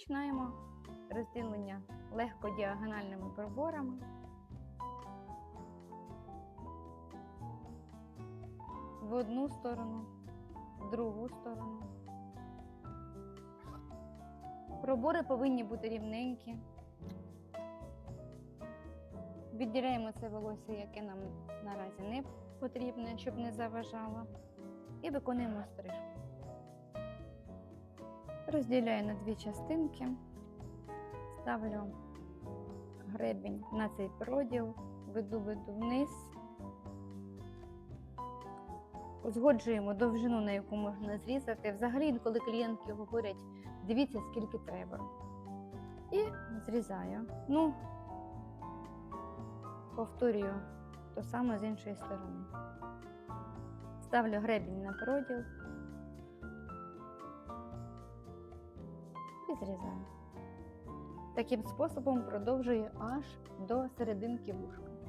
починаємо розділення легко діагональними проборами. В одну сторону, в другу сторону. Пробори повинні бути рівненькі. Відділяємо це волосся, яке нам наразі не потрібне, щоб не заважало. І виконуємо стрижку. Розділяю на дві частинки, ставлю гребінь на цей проділ, веду веду вниз. Узгоджуємо довжину, на яку можна зрізати. Взагалі, інколи клієнтки говорять, дивіться, скільки треба. І зрізаю. Ну, повторюю то саме з іншої сторони. Ставлю гребінь на проділ і. Таким способом продовжую аж до серединки вушка.